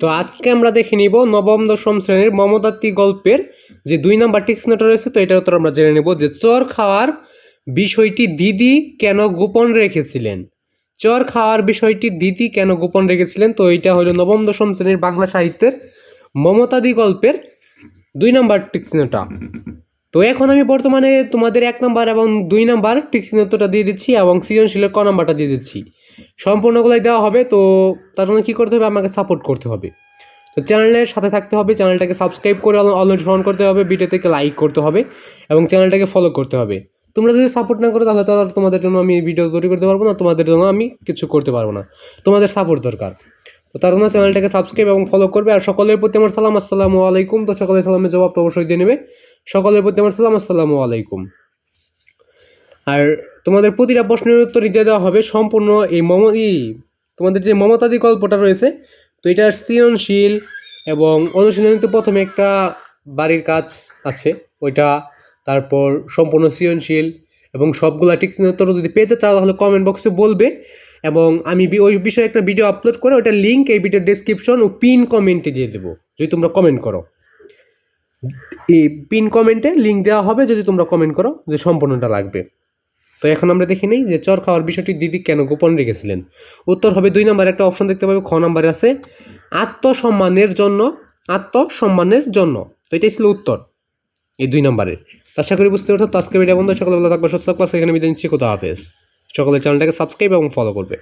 তো আজকে আমরা দেখে নিব নবম, দশম শ্রেণির মমতাত্ত্বিক গল্পের যে দুই নাম্বার টিক্সনটা রয়েছে, তো এটার উত্তর আমরা জেনে নেব যে চর খাওয়ার বিষয়টি দিদি কেন গোপন রেখেছিলেন? চর খাওয়ার বিষয়টি দিদি কেন গোপন রেখেছিলেন? তো এটা হলো নবম, দশম শ্রেণির বাংলা সাহিত্যের মমতাদি গল্পের দুই নাম্বার টিক্সনটা। তো এখন আমি বর্তমানে তোমাদের এক নাম্বার এবং দুই নাম্বার টিক্সিনত্বটা দিয়ে দিচ্ছি এবং সৃজনশীলের ক নাম্বারটা দিয়ে দিচ্ছি। সম্পূর্ণগুলাই দেওয়া হবে, তো তার জন্য কী করতে হবে? আমাকে সাপোর্ট করতে হবে। তো চ্যানেলের সাথে থাকতে হবে চ্যানেলটাকে সাবস্ক্রাইব করে অলরেডি অন করতে হবে ভিডিও থেকে লাইক করতে হবে এবং চ্যানেলটাকে ফলো করতে হবে। তোমরা যদি সাপোর্ট না করো, তাহলে তো আর তোমাদের জন্য আমি ভিডিও তৈরি করতে পারব না, তোমাদের জন্য আমি কিছু করতে পারব না। তোমাদের সাপোর্ট দরকার। তো তার জন্য চ্যানেলটাকে সাবস্ক্রাইব এবং ফলো করবে। আর সকলের প্রতি আমার সালাম, আসসালামু আলাইকুম। তো সকলের সালামের জবাবটা অবশ্যই দিয়ে নেবে। সকলের প্রতি আমার সালাম, আসসালামু আলাইকুম। আর তোমাদের প্রতিটা প্রশ্নের উত্তর দিতে দেওয়া হবে সম্পূর্ণ এই মম ই তোমাদের যে মমতাদি গল্পটা রয়েছে, তো এটার সৃজনশীল এবং অনুশীলনীতে প্রথমে একটা বাড়ির কাজ আছে, ওইটা তারপর সম্পূর্ণ সৃজনশীল এবং সবগুলা ঠিক উত্তর যদি পেতে চাও তাহলে কমেন্ট বক্সে বলবে এবং আমি ওই বিষয়ে একটা ভিডিও আপলোড করে ওইটার লিঙ্ক এই ভিডিওর ডেসক্রিপশন ও পিন কমেন্টে দিয়ে দেবো, যদি তোমরা কমেন্ট করো। এই পিন কমেন্টে লিঙ্ক দেওয়া হবে যদি তোমরা কমেন্ট করো যে সম্পূর্ণটা লাগবে। তো এখন আমরা দেখি নেই যে চর খাওয়ার বিষয়টি দিদি কেন গোপন রেখেছিলেন। উত্তর হবে দুই নম্বরে একটা অপশন দেখতে পাবে, খ নম্বরে আছে, আত্মসম্মানের জন্য আত্মসম্মানের জন্য। তো এটাই ছিল উত্তর এই দুই নম্বরের তো আশা করি বুঝতে পারছ আজকে ভিডিও বন্ধু সকলে ভালো থাকবে, সুস্থ ক্লাস এখানে বিদায় নিচ্ছি হাফেজ। সকলে চ্যানেলটাকে সাবস্ক্রাইব এবং ফলো করবে।